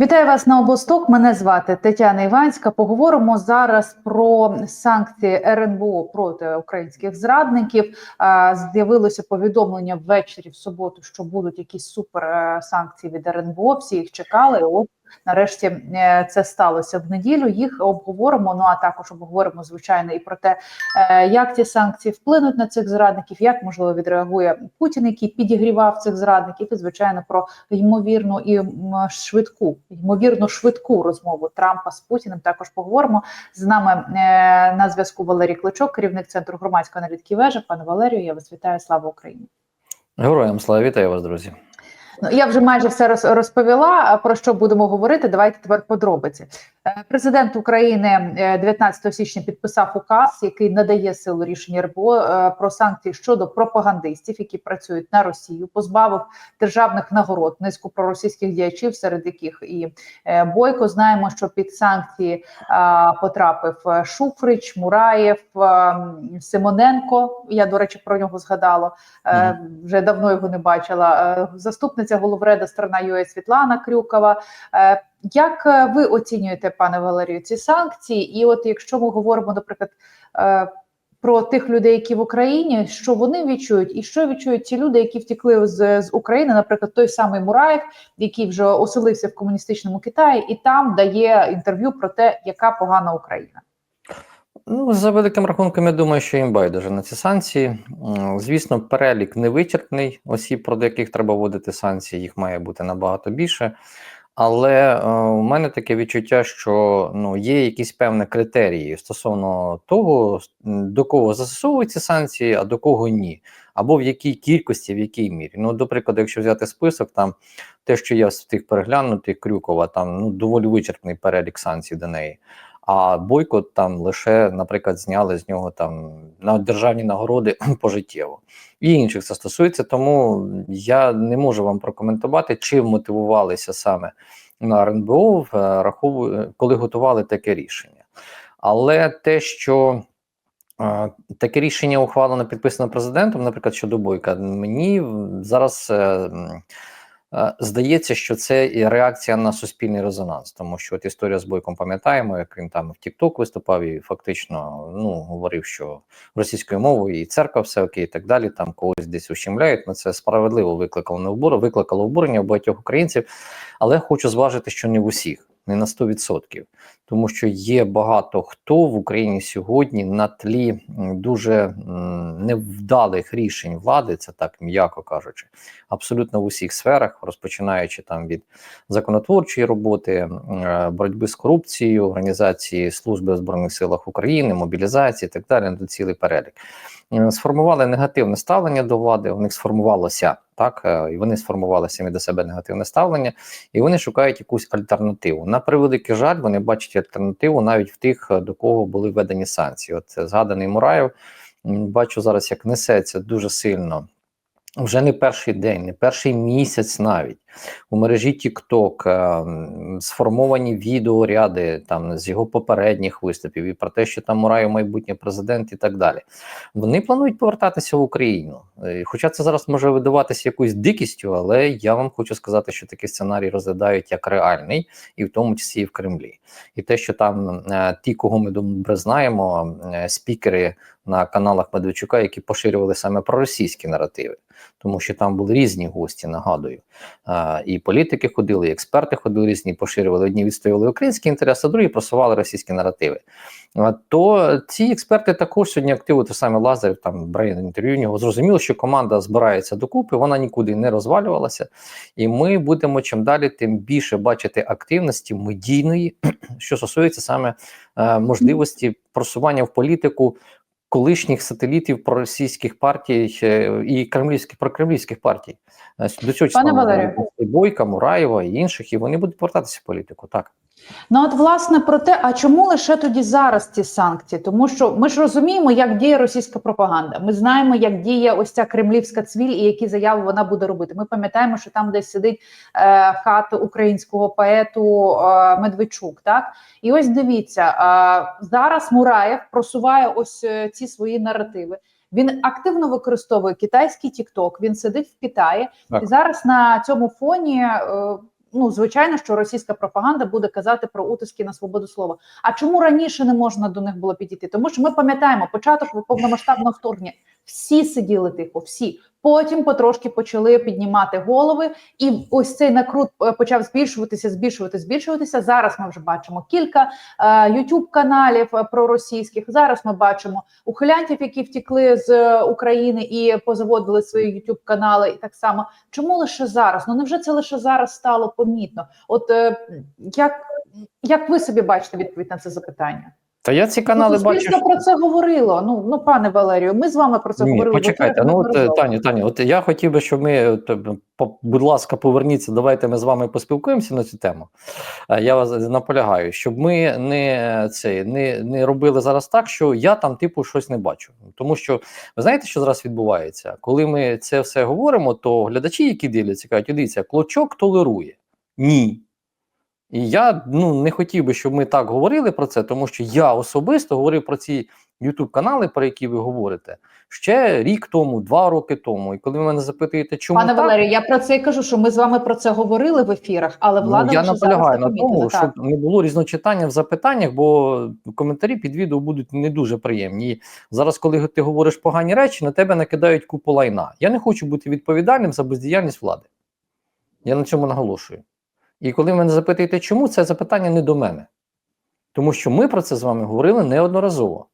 Вітаю вас на обосток. Мене звати Тетяна Іванська. Поговоримо зараз про санкції РНБО проти українських зрадників. З'явилося повідомлення ввечері в суботу, що будуть якісь супер е, від РНБО. Всі їх чекали. От нарешті е, це сталося в неділю. Їх обговоримо. Ну а також обговоримо звичайно і про те, е, як ці санкції вплинуть на цих зрадників, як можливо відреагує Путін, який підігрівав цих зрадників, і звичайно про ймовірну і швидку, ймовірно швидку розмову Трампа з Путіним. Також поговоримо з нами е, на зв'язку. Валерій Кличок, керівник центру громадської аналітики вежа. Пане Валерію, я вас вітаю. Слава Україні. Героям слава вітаю вас, друзі. Ну, я вже майже все роз- розповіла. Про що будемо говорити? Давайте тепер подробиці. Е, Президент України е, 19 січня підписав указ, який надає силу рішення РБО е, про санкції щодо пропагандистів, які працюють на Росію, позбавив державних нагород низку проросійських діячів, серед яких і е, Бойко. Знаємо, що під санкції потрапив е, Шуфрич, Мураєв, е, Симоненко. Я до речі про нього згадала. Е, Вже давно його не бачила. Е, Заступниця головреда страна ЮЕ Світлана Крюкова. Е, Як е, ви оцінюєте, пане Валерію, ці санкції? І от якщо ми говоримо, наприклад, е, про тих людей, які в Україні, що вони відчують, і що відчують ті люди, які втекли з, з України, наприклад, той самий Мураєв, який вже оселився в комуністичному Китаї, і там дає інтерв'ю про те, яка погана Україна. Ну, за великим рахунком, я думаю, що їм байдуже на ці санкції. Звісно, перелік невичерпний осіб, проти яких треба вводити санкції, їх має бути набагато більше. Але е, у мене таке відчуття, що ну, є якісь певні критерії стосовно того, до кого застосовують ці санкції, а до кого ні. Або в якій кількості, в якій мірі. Ну, до прикладу, якщо взяти список, там те, що я встиг переглянути, Крюкова, там ну, доволі вичерпний перелік санкцій до неї. А бойкот там лише, наприклад, зняли з нього там на державні нагороди пожиттєво. І інших це стосується, тому я не можу вам прокоментувати, чим мотивувалися саме на РНБО, в, е, коли готували таке рішення. Але те, що е, таке рішення ухвалено підписано президентом, наприклад, щодо бойка, мені зараз. Е, Здається, що це і реакція на суспільний резонанс, тому що от історія з бойком пам'ятаємо, як він там в Тікток виступав і фактично ну говорив, що російською мовою і церква все окей, і так далі. Там когось десь ущемляють. Ну це справедливо викликало не вбору, викликало обурення у багатьох українців. Але хочу зважити, що не в усіх, не на 100%. тому що є багато хто в Україні сьогодні на тлі дуже невдалих рішень влади, це так м'яко кажучи, абсолютно в усіх сферах, розпочинаючи там від законотворчої роботи, е, боротьби з корупцією, організації служби в збройних силах України, мобілізації і так далі. До цілий перелік сформували негативне ставлення до влади. У них сформувалося так, е, і вони сформували самі до себе негативне ставлення, і вони шукають якусь альтернативу. На превеликий жаль, вони бачать альтернативу навіть в тих, е, до кого були введені санкції. От е, згаданий Мураєв бачу зараз, як несеться дуже сильно. Вже не перший день, не перший місяць навіть у мережі TikTok е, сформовані відеоряди там з його попередніх виступів і про те, що там Мураєв майбутній президент і так далі. Вони планують повертатися в Україну. Е, Хоча це зараз може видаватися якоюсь дикістю, але я вам хочу сказати, що такий сценарій розглядають як реальний, і в тому числі і в Кремлі. І те, що там е, ті, кого ми добре знаємо, спікери на каналах Медведчука, які поширювали саме проросійські наративи, тому що там були різні гості, нагадую. А, і політики ходили, і експерти ходили різні, поширювали одні відстоювали українські інтереси, а другі просували російські наративи. А, то ці експерти також сьогодні активно те саме Лазарів, там брає інтерв'ю нього. Зрозуміло, що команда збирається докупи, вона нікуди не розвалювалася, і ми будемо чим далі, тим більше бачити активності медійної, що стосується саме е, можливості просування в політику колишніх сателітів проросійських партій е, і кремлівських прокремлівських партій. До цього Пане Валерію. Бойка, Мураєва і інших, і вони будуть повертатися в політику. Так. Ну, от власне про те, а чому лише тоді зараз ці санкції? Тому що ми ж розуміємо, як діє російська пропаганда. Ми знаємо, як діє ось ця кремлівська цвіль і які заяви вона буде робити. Ми пам'ятаємо, що там десь сидить е, хат українського поету е, Медведчук. Так і ось дивіться е, зараз. Мураєв просуває ось е, ці свої наративи. Він активно використовує китайський тікток. Він сидить в Китаї, Так. і зараз на цьому фоні. Е, ну звичайно, що російська пропаганда буде казати про утиски на свободу слова. А чому раніше не можна до них було підійти? Тому що ми пам'ятаємо початок повномасштабного вторгнення. Всі сиділи тихо, всі. Потім потрошки почали піднімати голови, і ось цей накрут е, почав збільшуватися, збільшуватися, збільшуватися. Зараз ми вже бачимо кілька youtube каналів е, проросійських. Зараз ми бачимо ухилянтів, які втікли з е, України і позаводили свої youtube канали. І так само чому лише зараз? Ну невже це лише зараз стало помітно? От е, як, як ви собі бачите відповідь на це запитання? Та я ці канали ну, бачу. суспільство про це говорило. Ну ну пане Валерію, ми з вами про це Ні, говорили. почекайте. Ну от. Таня, Таня, от я хотів би, щоб ми, от, е, будь ласка, поверніться. Давайте ми з вами поспілкуємося на цю тему. Е, Я вас наполягаю, щоб ми не це не, не робили зараз так, що я там типу щось не бачу. Тому що ви знаєте, що зараз відбувається? Коли ми це все говоримо, то глядачі, які дивляться, кажуть, дивіться, клочок толерує. Ні. І я ну не хотів би, щоб ми так говорили про це, тому що я особисто говорив про ці youtube канали, про які ви говорите, ще рік тому, два роки тому. І коли ви мене запитуєте, чому Пане так, Валерію, я про це і кажу, що ми з вами про це говорили в ефірах, але влада ну, я лише наполягаю зараз на тому, так. щоб не було різночитання в запитаннях, бо коментарі під відео будуть не дуже приємні. І зараз, коли ти говориш погані речі, на тебе накидають купу лайна. Я не хочу бути відповідальним за бездіяльність влади. Я на цьому наголошую. І коли мене запитуєте, чому це запитання не до мене, тому що ми про це з вами говорили неодноразово.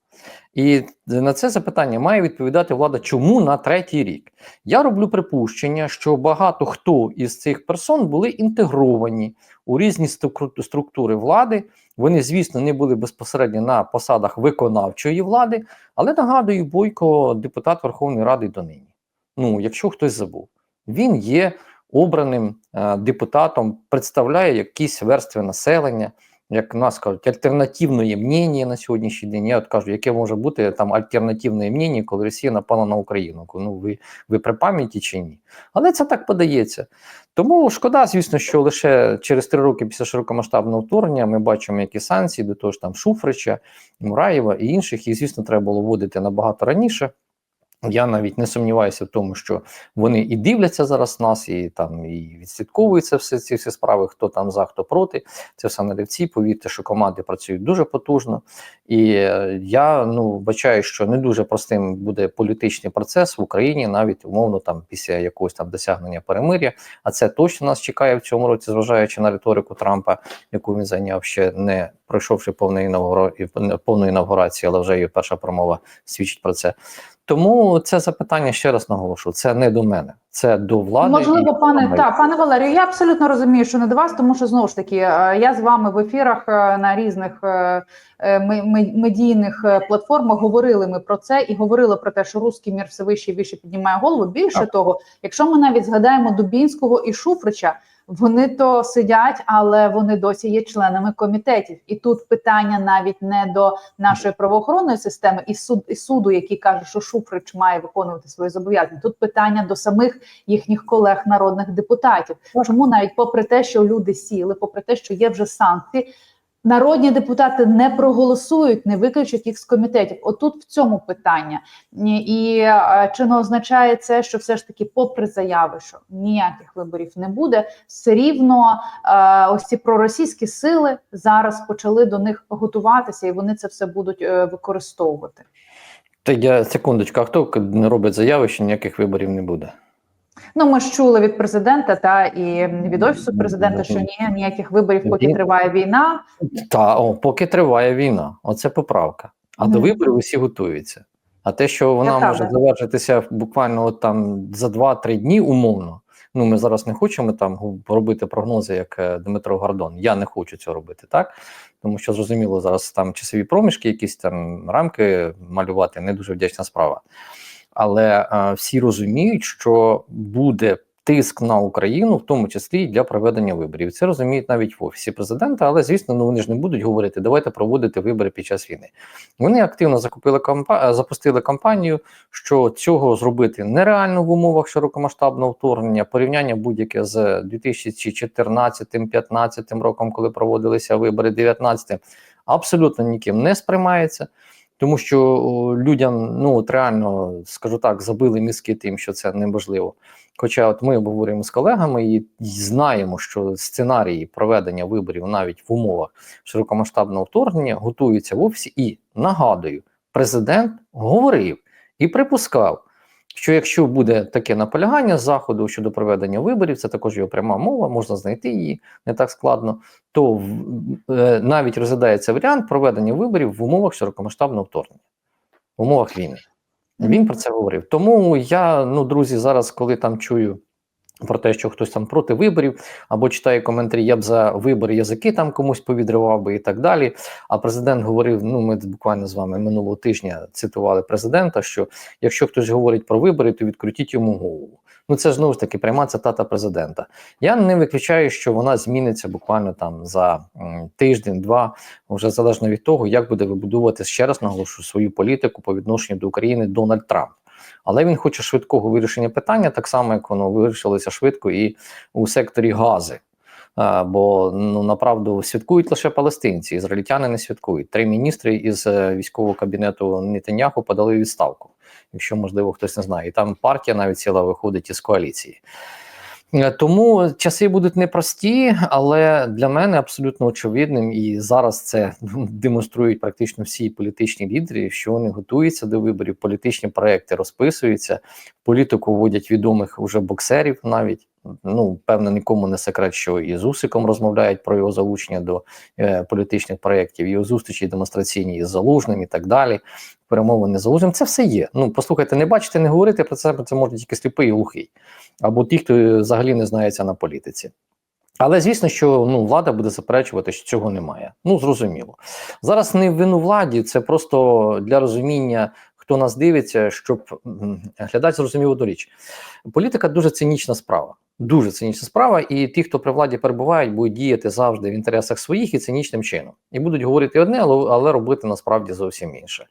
І на це запитання має відповідати влада, чому на третій рік. Я роблю припущення, що багато хто із цих персон були інтегровані у різні структури влади. Вони, звісно, не були безпосередньо на посадах виконавчої влади, але нагадую, Бойко депутат Верховної Ради донині. Ну, якщо хтось забув, він є обраним е, депутатом, представляє якісь верстви населення, як нас кажуть, альтернативне мнення на сьогоднішній день. Я от кажу, яке може бути там альтернативне мнення, коли Росія напала на Україну. Ну, ви, ви при пам'яті чи ні? Але це так подається. Тому шкода, звісно, що лише через три роки після широкомасштабного вторгнення ми бачимо, які санкції до того ж там Шуфрича, Мураєва і інших, їх, звісно, треба було вводити набагато раніше. Я навіть не сумніваюся в тому, що вони і дивляться зараз нас, і там і відслідковуються все ці всі справи, хто там за, хто проти. Це все на лівці. Повірте, що команди працюють дуже потужно. І е, я ну бачаю, що не дуже простим буде політичний процес в Україні, навіть умовно там після якогось там досягнення перемиря. А це точно нас чекає в цьому році, зважаючи на риторику Трампа, яку він зайняв ще не пройшовши повної інаугура- повної інаугурації, але вже її перша промова свідчить про це. Тому це запитання ще раз наголошу: це не до мене, це до влади. Можливо, пане та пане Валерію, я абсолютно розумію, що не до вас, тому що знову ж таки е, я з вами в ефірах е, на різних е, ме- ме- медійних платформах говорили ми про це і говорили про те, що русський мір все вище і більше піднімає голову. Більше Так. того, якщо ми навіть згадаємо Дубінського і Шуфрича. Вони то сидять, але вони досі є членами комітетів. І тут питання навіть не до нашої правоохоронної системи і суд і суду, який каже, що Шуфрич має виконувати свої зобов'язання. Тут питання до самих їхніх колег народних депутатів. Чому навіть попри те, що люди сіли, попри те, що є вже санкції, народні депутати не проголосують, не виключать їх з комітетів. Отут в цьому питання. І е, чи не означає це, що все ж таки, попри заяви, що ніяких виборів не буде, все рівно е, ось ці проросійські сили зараз почали до них готуватися, і вони це все будуть е, використовувати. Та я секундочку, а хто робить заяви, що ніяких виборів не буде? Ну, ми ж чули від президента та і від офісу президента, що ні, ніяких виборів, поки триває війна. Та о, поки триває війна, оце поправка. А до виборів усі готуються. А те, що вона Це може правда. завершитися буквально от там за 2-3 дні, умовно. Ну, ми зараз не хочемо там робити прогнози, як е, Дмитро Гордон. Я не хочу цього робити, так? Тому що зрозуміло, зараз там часові проміжки, якісь там рамки малювати не дуже вдячна справа. Але е, всі розуміють, що буде тиск на Україну, в тому числі і для проведення виборів. Це розуміють навіть в офісі президента, але звісно, ну вони ж не будуть говорити, давайте проводити вибори під час війни. Вони активно закупили кампа- е, запустили кампанію, що цього зробити нереально в умовах широкомасштабного вторгнення. Порівняння будь-яке з 2014-15 роком, коли проводилися вибори, 19 абсолютно ніким не сприймається. Тому що людям, ну от реально, скажу так, забили мізки тим, що це неможливо. Хоча от ми обговорюємо з колегами і знаємо, що сценарії проведення виборів навіть в умовах широкомасштабного вторгнення готуються в офісі. І нагадую, президент говорив і припускав, що якщо буде таке наполягання з заходу щодо проведення виборів, це також його пряма мова, можна знайти її не так складно, то е, навіть розглядається варіант проведення виборів в умовах широкомасштабного вторгнення, в умовах війни. Він про це говорив. Тому я, ну, друзі, зараз, коли там чую про те, що хтось там проти виборів, або читаю коментарі, я б за вибори язики там комусь повідривав би і так далі. А президент говорив: ну, ми буквально з вами минулого тижня цитували президента, що якщо хтось говорить про вибори, то відкрутіть йому голову. Ну, це знову ж таки пряма цитата президента. Я не виключаю, що вона зміниться буквально там за тиждень-два, вже залежно від того, як буде вибудовувати ще раз наголошую свою політику по відношенню до України Дональд Трамп. Але він хоче швидкого вирішення питання, так само як воно вирішилося швидко і у секторі Гази. Бо ну направду святкують лише палестинці, ізраїльтяни не святкують. Три міністри із е, військового кабінету Нетаньяху подали відставку, якщо можливо хтось не знає. І там партія навіть ціла виходить із коаліції. Е, Тому часи будуть непрості, але для мене абсолютно очевидним, і зараз це демонструють практично всі політичні лідери, що вони готуються до виборів, політичні проекти розписуються, політику вводять відомих уже боксерів навіть. Ну, певно, нікому не секрет, що і з Усиком розмовляють про його залучення до е, політичних проєктів, його зустрічі демонстраційні із Залужним і так далі. Перемовини з Залужним. Це все є. Ну, послухайте, не бачите, не говорити про це, про це може тільки сліпий і глухий, або ті, хто взагалі не знається на політиці. Але звісно, що ну влада буде заперечувати, що цього немає. Ну зрозуміло. Зараз не вину владі, це просто для розуміння, хто нас дивиться, щоб глядач зрозумів одну річ. Політика дуже цинічна справа. Дуже цинічна справа, і ті, хто при владі перебувають, будуть діяти завжди в інтересах своїх і цинічним чином. І будуть говорити одне, але, робити насправді зовсім інше.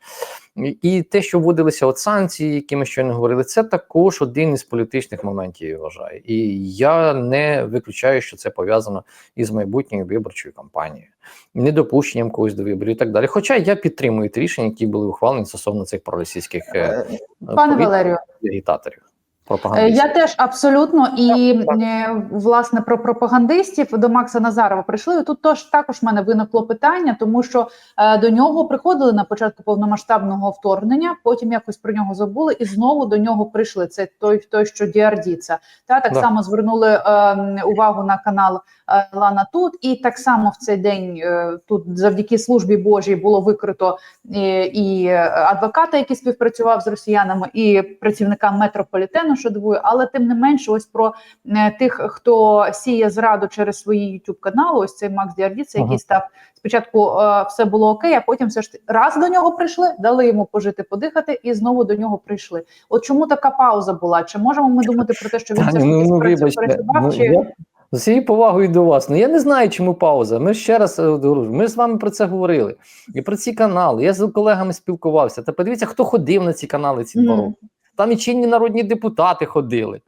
І- І те, що вводилися от санкції, які ми щойно говорили, це також один із політичних моментів, я вважаю. І я не виключаю, що це пов'язано із майбутньою виборчою кампанією, недопущенням когось до виборів і так далі. Хоча я підтримую ті рішення, які були ухвалені стосовно цих проросійських е, Пане Валерію, агітаторів. Е, Я теж абсолютно і е, власне про пропагандистів до Макса Назарова прийшли. І Тут тож також в мене виникло питання, тому що е, до нього приходили на початку повномасштабного вторгнення, потім якось про нього забули, і знову до нього прийшли. Це той, той що Діардіца. Та так Да. само звернули е, увагу на канал Лана Тут, і так само в цей день е, тут завдяки службі Божій було викрито і, і адвоката, який співпрацював з росіянами, і працівника метрополітену, що дивує, але тим не менше, ось про е, тих, хто сіє зраду через свої youtube канали. Ось цей Макс Діардіце, Ага. який став спочатку е, все було окей, а потім все ж раз до нього прийшли, дали йому пожити, подихати, і знову до нього прийшли. От чому така пауза була? Чи можемо ми думати про те, що він все ж таки ну, ну працював? ну, чи я з усією повагою до вас. Ну я не знаю, чому пауза. Ми ще раз е, ми з вами про це говорили. І про ці канали. Я з колегами спілкувався. Та подивіться, хто ходив на ці канали ці два роки. Там і чинні народні депутати ходили.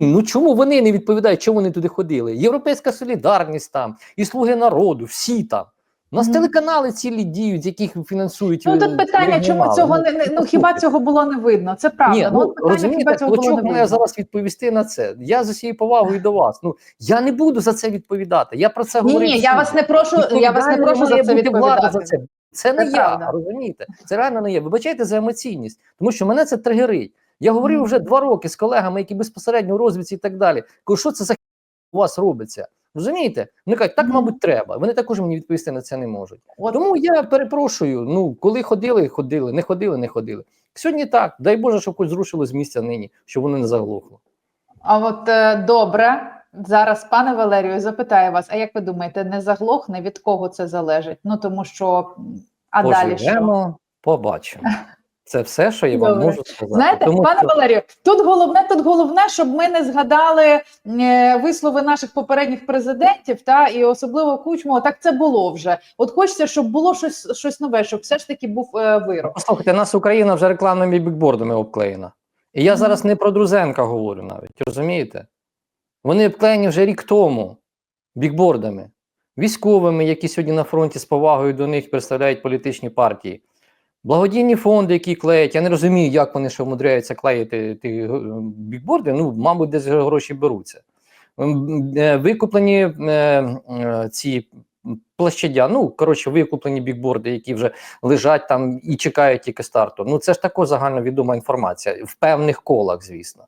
Ну чому вони не відповідають, чому вони туди ходили? Європейська солідарність там, і слуги народу, всі там. У нас Мгм. телеканали цілі діють, з яких фінансують. Ну е, тут питання, чому цього не, не ну хіба цього було не видно? Це правда. Ні, ну, ну, питання, розумієте, хіба цього було не видно? зараз відповісти на це. Я з усією повагою до вас. Ну я не буду за це відповідати. Я про це Ні, говорив. ні, я вас не прошу. Я вас не прошу за це відповідати. за це. Це не Це я, правда. розумієте? Це реально не я. Вибачайте за емоційність, тому що мене це тригерить. Я говорив вже два роки з колегами, які безпосередньо у розвідці і так далі. Кажу, що це за у вас робиться? Розумієте? Вони кажуть, так, мабуть, треба. Вони також мені відповісти на це не можуть. От Тому я перепрошую. Ну, коли ходили, ходили, не ходили, не ходили. Сьогодні так. Дай Боже, щоб хоч зрушило з місця нині, щоб воно не заглохло. А от е, добре, зараз пане Валерію запитаю вас: а як ви думаєте, не заглохне від кого це залежить? Ну тому що а далі що? Побачимо. Це все, що я вам можу сказати. Знаєте, Тому пане що- Валерію, тут головне, тут головне, щоб ми не згадали е, вислови наших попередніх президентів, та і особливо Кучмова. Так це було вже. От хочеться, щоб було щось, щось нове, щоб все ж таки був е, вирок. Послухайте, нас Україна вже рекламними бікбордами обклеєна. І я Мгм. зараз не про Друзенка говорю навіть, розумієте? Вони обклеєні вже рік тому бікбордами, військовими, які сьогодні на фронті з повагою до них представляють політичні партії. Благодійні фонди, які клеять, я не розумію, як вони ще вмудряються клеїти ті е, бікборди. Ну, мабуть, десь гроші беруться. Е, Викуплені е, ці площадя, ну коротше, викуплені бікборди, які вже лежать там і чекають тільки старту. Ну це ж також загальновідома інформація в певних колах, звісно.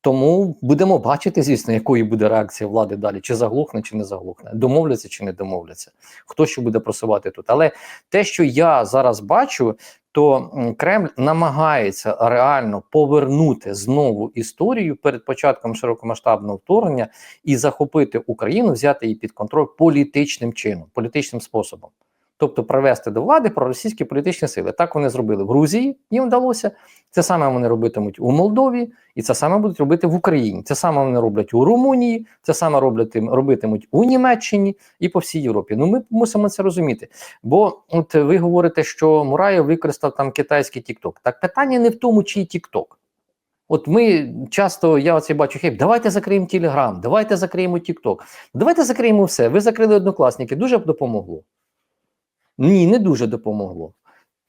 Тому будемо бачити, звісно, якою буде реакція влади далі, чи заглухне, чи не заглухне, домовляться чи не домовляться, хто що буде просувати тут. Але те, що я зараз бачу, то Кремль намагається реально повернути знову історію перед початком широкомасштабного вторгнення і захопити Україну, взяти її під контроль політичним чином, політичним способом. Тобто привести до влади проросійські політичні сили. Так вони зробили в Грузії, їм вдалося. Це саме вони робитимуть у Молдові, і це саме будуть робити в Україні. Це саме вони роблять у Румунії, це саме роблять, робитимуть у Німеччині і по всій Європі. Ну ми мусимо це розуміти. Бо от ви говорите, що Мураєв використав там китайський TikTok. Так питання не в тому, чий TikTok. От ми часто, я оце бачу, хейп, давайте закриємо Телеграм, давайте закриємо TikTok, давайте закриємо все. Ви закрили однокласники, дуже б допомогло. Ні, не дуже допомогло.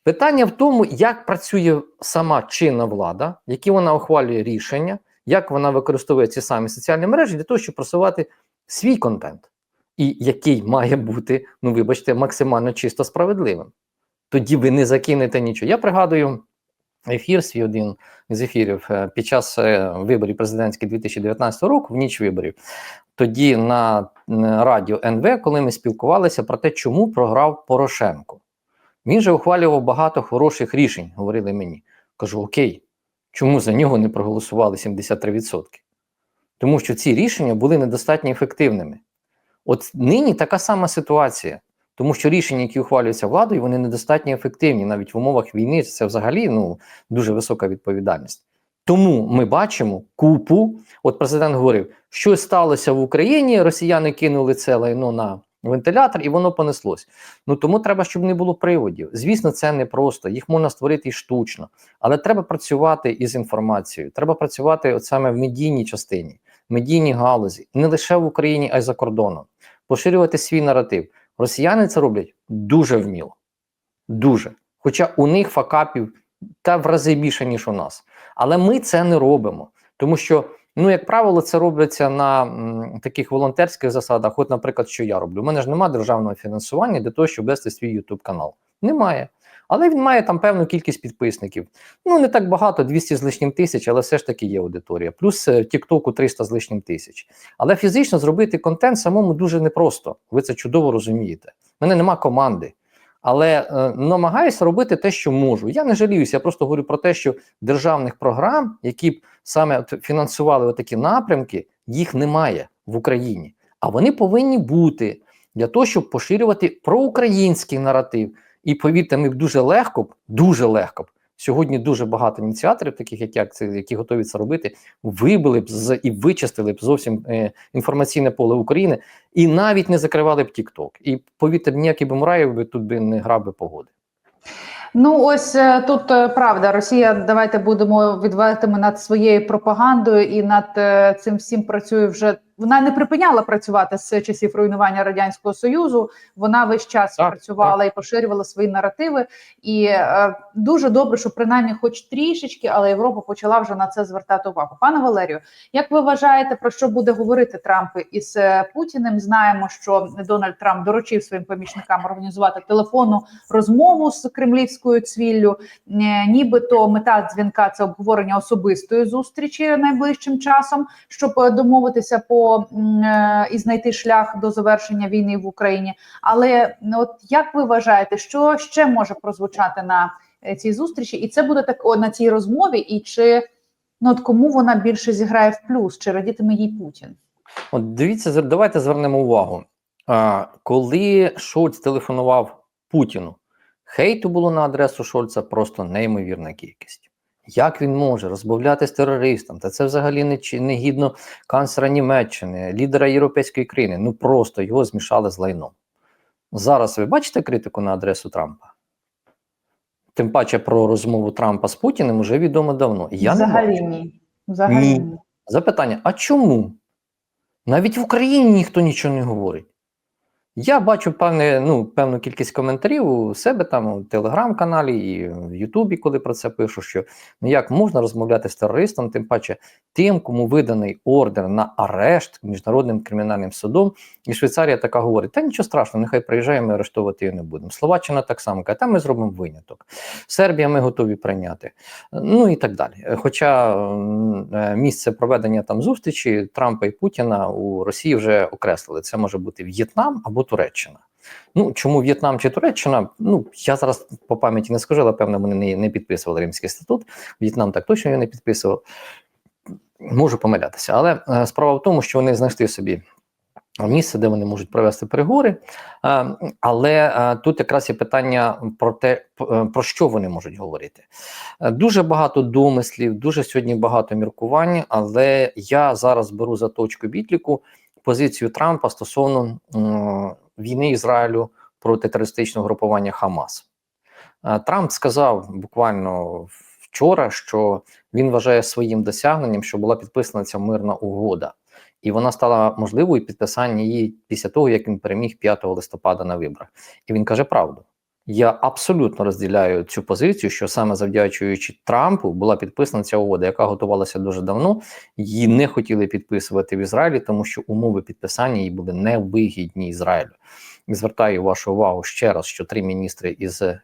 Питання в тому, як працює сама чинна влада, які вона ухвалює рішення, як вона використовує ці самі соціальні мережі для того, щоб просувати свій контент, і який має бути, ну вибачте, максимально чисто справедливим. Тоді ви не закинете нічого. Я пригадую ефір свій один з ефірів е, під час е, виборів президентських 2019 року, в ніч виборів. Тоді на радіо НВ, коли ми спілкувалися про те, чому програв Порошенко. Він же ухвалював багато хороших рішень, говорили мені. Кажу: Окей, чому за нього не проголосували 73%? Тому що ці рішення були недостатньо ефективними. От нині така сама ситуація, тому що рішення, які ухвалюються владою, вони недостатньо ефективні. Навіть в умовах війни це взагалі ну, дуже висока відповідальність. Тому ми бачимо купу. От президент говорив, що сталося в Україні, росіяни кинули це лайно на вентилятор, і воно понеслось. Ну тому треба, щоб не було приводів. Звісно, це не просто, їх можна створити і штучно, але треба працювати із інформацією. Треба працювати от саме в медійній частині, медійній галузі, не лише в Україні, а й за кордоном. Поширювати свій наратив. Росіяни це роблять дуже вміло. Дуже. Хоча у них факапів та в рази більше, ніж у нас. Але ми це не робимо, тому що. Ну, як правило, це робиться на м, таких волонтерських засадах. От, наприклад, що я роблю. У мене ж немає державного фінансування для того, щоб вести свій YouTube канал. Немає. Але він має там певну кількість підписників. Ну, не так багато, 200 з лишнім тисяч, але все ж таки є аудиторія. Плюс в TikTok 300 з лишнім тисяч. Але фізично зробити контент самому дуже непросто. Ви це чудово розумієте. У мене нема команди. Але е, намагаюся робити те, що можу. Я не жаліюся, я просто говорю про те, що державних програм, які б саме фінансували такі напрямки, їх немає в Україні. А вони повинні бути для того, щоб поширювати проукраїнський наратив. І повірте, ми б дуже легко б, дуже легко б. Сьогодні дуже багато ініціаторів, таких як я, які готові це робити, вибили б з і вичистили б зовсім е, інформаційне поле України, і навіть не закривали б TikTok. І повірте, ніякий би Мураєв би тут би не грав би погоди. Ну ось е, тут е, правда, Росія, давайте будемо відвертими над своєю пропагандою і над е, цим всім працює вже. Вона не припиняла працювати з часів руйнування радянського союзу. Вона весь час Так, працювала і поширювала свої наративи. І е, дуже добре, що принаймні, хоч трішечки, але Європа почала вже на це звертати увагу. Пане Валерію, як ви вважаєте, про що буде говорити Трамп із е, Путіним? Знаємо, що Дональд Трамп доручив своїм помічникам організувати телефонну розмову з кремлівською цвіллю. Е, Нібито мета дзвінка це обговорення особистої зустрічі найближчим часом, щоб е, домовитися по е, і знайти шлях до завершення війни в Україні. Але ну, от як ви вважаєте, що ще може прозвучати на е, цій зустрічі? І це буде так на цій розмові, і чи ну от кому вона більше зіграє в плюс, чи радітиме їй Путін? От дивіться, давайте звернемо увагу. А, коли Шольц телефонував Путіну, хейту було на адресу Шольца просто неймовірна кількість. Як він може розмовляти з терористом? Та це взагалі не, чи- не гідно канцлера Німеччини, лідера європейської країни. Ну просто його змішали з лайном. Зараз ви бачите критику на адресу Трампа? Тим паче про розмову Трампа з Путіним вже відомо давно. Я не Взагалі бачу. ні. Взагалі ні. Запитання: а чому? Навіть в Україні ніхто нічого не говорить. Я бачу певне, ну, певну кількість коментарів у себе там у телеграм-каналі і в Ютубі, коли про це пишу, що ну як можна розмовляти з терористом, тим паче тим, кому виданий ордер на арешт міжнародним кримінальним судом, і Швейцарія така говорить: та нічого страшного, нехай приїжджає, ми арештовувати її не будемо. Словаччина так само каже, та ми зробимо виняток. Сербія ми готові прийняти. Ну і так далі. Хоча е, місце проведення там зустрічі Трампа і Путіна у Росії вже окреслили. Це може бути В'єтнам або Туреччина. Ну чому В'єтнам чи Туреччина? Ну я зараз по пам'яті не скажу, але певно вони не, не підписували Римський статут. В'єтнам так точно його не підписував. Можу помилятися, але е, справа в тому, що вони знайшли собі місце, де вони можуть провести переговори. Е, але е, тут якраз є питання про те, е, про що вони можуть говорити. Дуже багато домислів, дуже сьогодні багато міркувань, але я зараз беру за точку відліку позицію Трампа стосовно війни Ізраїлю проти терористичного групування Хамас. Е, Трамп сказав буквально вчора, що він вважає своїм досягненням, що була підписана ця мирна угода, і вона стала можливою підписання її після того, як він переміг 5 листопада на виборах. І він каже правду. Я абсолютно розділяю цю позицію, що саме завдячуючи Трампу була підписана ця угода, яка готувалася дуже давно. Її не хотіли підписувати в Ізраїлі, тому що умови підписання її були невигідні Ізраїлю. Звертаю вашу увагу ще раз, що три міністри із е,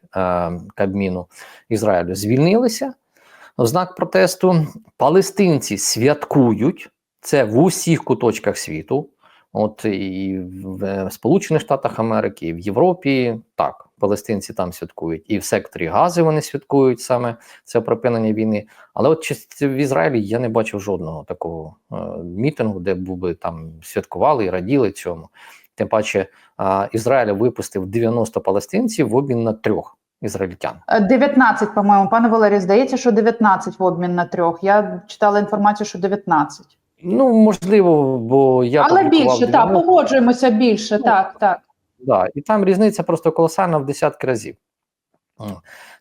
Кабміну Ізраїлю звільнилися в знак протесту. Палестинці святкують це в усіх куточках світу. От і в е, Сполучених Штатах Америки, і в Європі так, палестинці там святкують, і в секторі Гази вони святкують саме це припинення війни. Але от в Ізраїлі я не бачив жодного такого е, мітингу, де був би там святкували і раділи цьому. Тим паче, е, Ізраїль випустив 90 палестинців в обмін на трьох ізраїльтян. Е, 19, по-моєму, пане Валерію, здається, що 19 в обмін на трьох. Я читала інформацію, що 19. Ну можливо, бо я Але більше, так, погоджуємося більше, Ну, так, так. Да, і там різниця просто колосальна в десятки разів.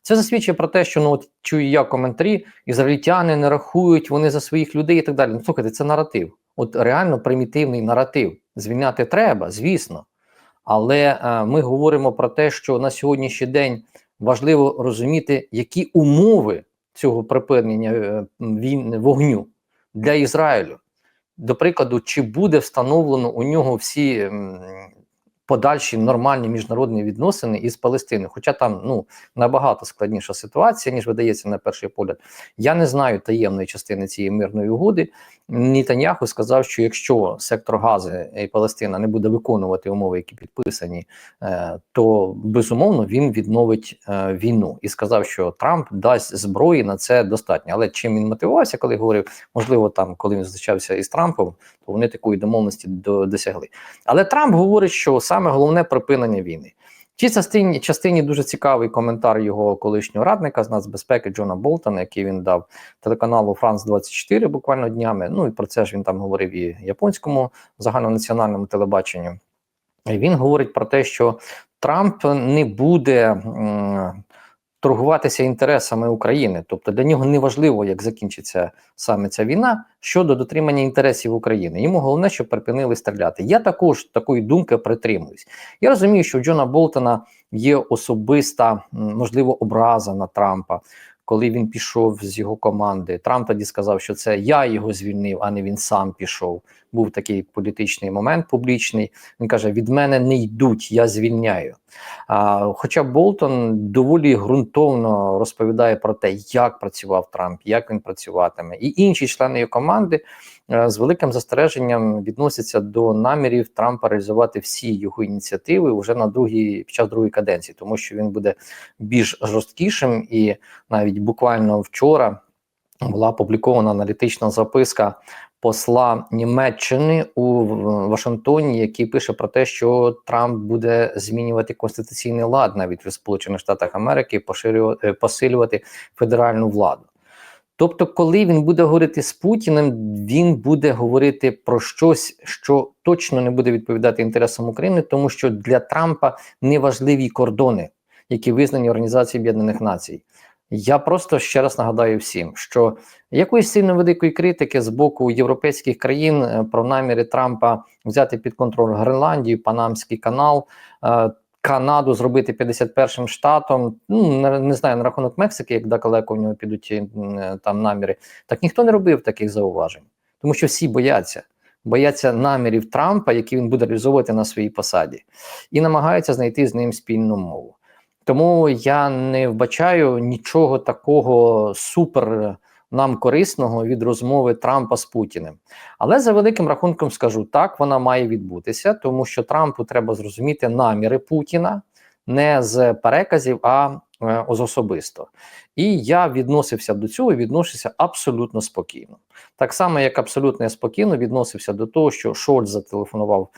Це засвідчує про те, що ну от чую я коментарі, ізраїльтяни не рахують, вони за своїх людей і так далі. Ну слухайте, це наратив. От реально примітивний наратив. Звільняти треба, звісно. Але е, ми говоримо про те, що на сьогоднішній день важливо розуміти, які умови цього припинення е, війни вогню для Ізраїлю. До прикладу, чи буде встановлено у нього всі подальші нормальні міжнародні відносини із Палестиною. Хоча там ну набагато складніша ситуація, ніж видається на перший погляд. Я не знаю таємної частини цієї мирної угоди. Нітаньяху сказав, що якщо сектор Гази і Палестина не буде виконувати умови, які підписані, е, то безумовно він відновить е, війну і сказав, що Трамп дасть зброї на це достатньо. Але чим він мотивувався, коли говорив, можливо, там, коли він зустрічався із Трампом, то вони такої домовленості досягли. Але Трамп говорить, що саме головне припинення війни. В цій частині, частині дуже цікавий коментар його колишнього радника з нацбезпеки Джона Болтона, який він дав телеканалу Франс 24 буквально днями. Ну і про це ж він там говорив і японському загальнонаціональному телебаченню. Він говорить про те, що Трамп не буде м, торгуватися інтересами України, тобто для нього не важливо, як закінчиться саме ця війна щодо дотримання інтересів України. Йому головне, щоб припинили стріляти. Я також такої думки притримуюсь. Я розумію, що у Джона Болтона є особиста, можливо, образа на Трампа. Коли він пішов з його команди, Трамп тоді сказав, що це я його звільнив, а не він сам пішов. Був такий політичний момент публічний. Він каже: від мене не йдуть, я звільняю. А, Хоча Болтон доволі ґрунтовно розповідає про те, як працював Трамп, як він працюватиме, і інші члени його команди з великим застереженням відносяться до намірів Трампа реалізувати всі його ініціативи вже на другій під час другої каденції, тому що він буде більш жорсткішим, і навіть буквально вчора була опублікована аналітична записка посла Німеччини у Вашингтоні, який пише про те, що Трамп буде змінювати конституційний лад навіть в Сполучених Штатах Америки, поширювати посилювати федеральну владу. Тобто, коли він буде говорити з Путіним, він буде говорити про щось, що точно не буде відповідати інтересам України, тому що для Трампа неважливі кордони, які визнані Організацією Об'єднаних Націй. Я просто ще раз нагадаю всім, що якоїсь сильно великої критики з боку європейських країн е, про наміри Трампа взяти під контроль Гренландію, Панамський канал, е, Канаду зробити 51-м штатом. Ну не, не знаю на рахунок Мексики, як далеко в нього підуть е, там наміри. Так ніхто не робив таких зауважень, тому що всі бояться. Бояться намірів Трампа, які він буде реалізовувати на своїй посаді, і намагаються знайти з ним спільну мову. Тому я не вбачаю нічого такого супер нам корисного від розмови Трампа з Путіним. Але за великим рахунком скажу, так вона має відбутися, тому що Трампу треба зрозуміти наміри Путіна не з переказів, а е, з особисто. І я відносився до цього і відношуся абсолютно спокійно. Так само, як абсолютно я спокійно відносився до того, що Шольц зателефонував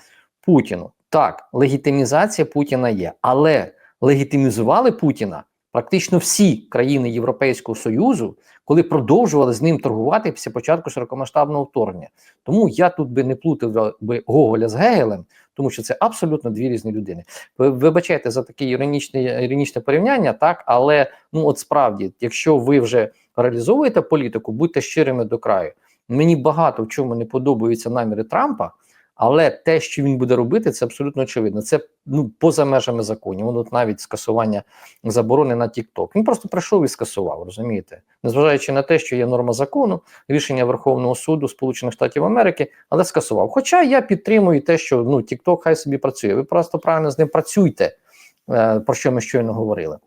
Путіну. Так, легітимізація Путіна є, але легітимізували Путіна практично всі країни Європейського Союзу, коли продовжували з ним торгувати після початку широкомасштабного вторгнення. Тому я тут би не плутав би Гоголя з Гегелем, тому що це абсолютно дві різні людини. Ви вибачайте за таке іронічне, іронічне порівняння, так але ну от справді, якщо ви вже реалізовуєте політику, будьте щирими до краю. Мені багато в чому не подобаються наміри Трампа. Але те, що він буде робити, це абсолютно очевидно. Це ну поза межами законів. Воно навіть скасування заборони на TikTok. Він просто прийшов і скасував, розумієте, незважаючи на те, що є норма закону, рішення Верховного суду Сполучених Штатів Америки, але скасував. Хоча я підтримую те, що ну TikTok хай собі працює. Ви просто правильно з ним працюйте, е, про що ми щойно говорили.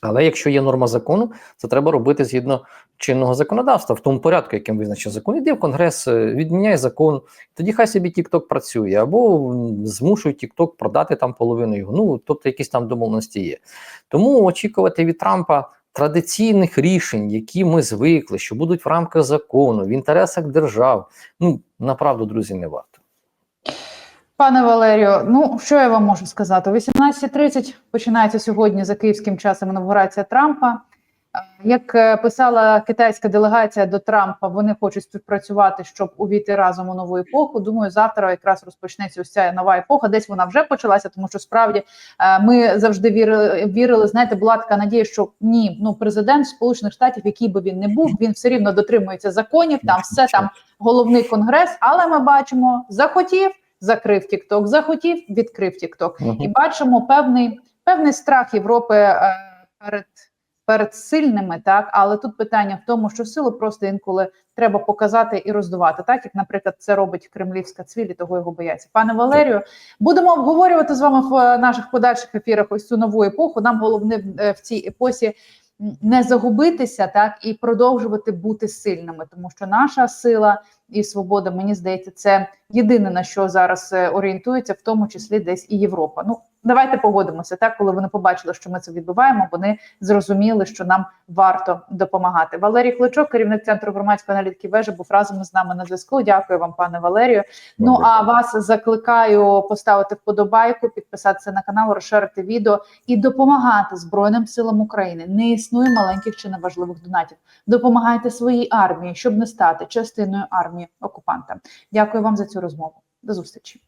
Але якщо є норма закону, це треба робити згідно чинного законодавства, в тому порядку, яким визначив закон. Іди в Конгрес, е, відміняй закон, тоді хай собі TikTok працює, або м, змушуй TikTok продати там половину його. Ну тобто якісь там домовленості є. Тому очікувати від Трампа традиційних рішень, які ми звикли, що будуть в рамках закону, в інтересах держав. Ну направду, друзі, не варто. Пане Валерію, ну що я вам можу сказати? О 18.30 починається сьогодні за київським часом інавгурація Трампа. Як е, писала китайська делегація до Трампа, вони хочуть співпрацювати, щоб увійти разом у нову епоху. Думаю, завтра якраз розпочнеться ось ця нова епоха. Десь вона вже почалася, тому що справді е, ми завжди вірили. Вірили, знаєте, була така надія, що ні, ну президент Сполучених Штатів, який би він не був, він все рівно дотримується законів. Там все там головний конгрес. Але ми бачимо, захотів закрив TikTok, захотів, відкрив. Мгм. І бачимо певний певний страх Європи е, перед перед сильними, так але тут питання в тому, що силу просто інколи треба показати і роздувати, так як, наприклад, це робить кремлівська цвіль, і того його бояться. Пане Валерію, будемо обговорювати з вами в е, наших подальших ефірах ось цю нову епоху. Нам головне е, в цій епосі не загубитися, так і продовжувати бути сильними, тому що наша сила і свобода, мені здається, це єдине на що зараз е, орієнтується, в тому числі десь і Європа. Ну давайте погодимося. Так, коли вони побачили, що ми це відбуваємо, вони зрозуміли, що нам варто допомагати. Валерій Кличок, керівник центру громадської аналітики вежа, був разом з нами на зв'язку. Дякую вам, пане Валерію. Ну а вас закликаю поставити вподобайку, підписатися на канал, розширити відео і допомагати Збройним силам України. Не існує маленьких чи неважливих донатів. Допомагайте своїй армії, щоб не стати частиною армії окупанта. Дякую вам за цю розмову. До зустрічі.